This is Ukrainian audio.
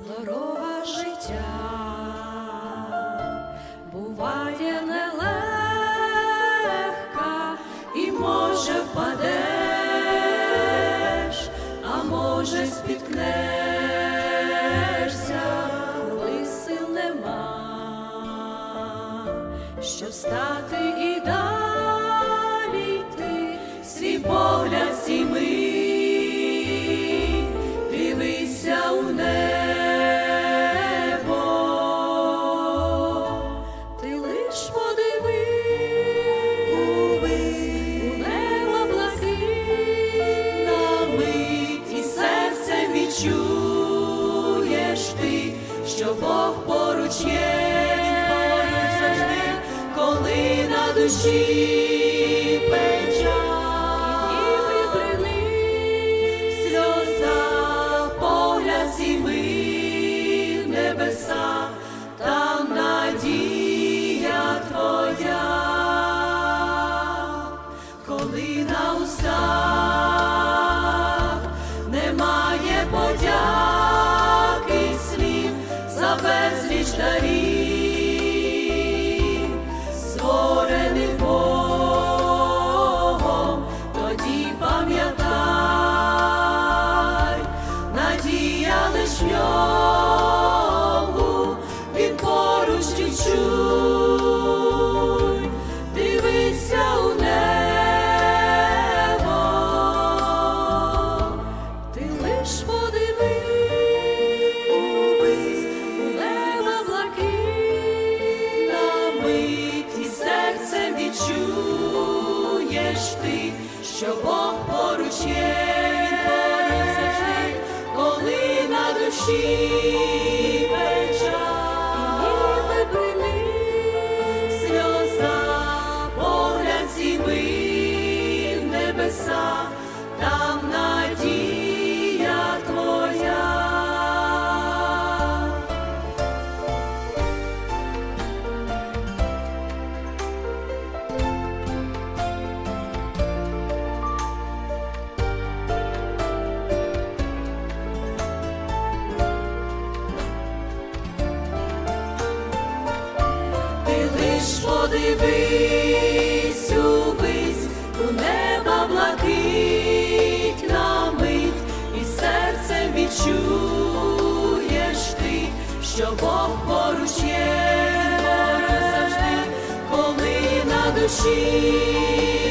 Дорога життя буває нелегка, і може впадеш, а може спіткнешся, коли сил нема, щоб стати і далі йти, свій погляд зійми, душі печаль, і прилив сльоза, погляд зійми в небеса, там надія твоя, коли на устах немає подяки слів за безліч надія лиш ньому, він поруч і чуй, дивися у небо, ти лиш подивись у небо блакить, на мить і серцем відчуєш ти, що Бог душі печаль, ніби сльоза, погляд небеса, подивись увись, у неба блакить на мить, і серцем відчуєш ти, що Бог поруч є, завжди, коли на душі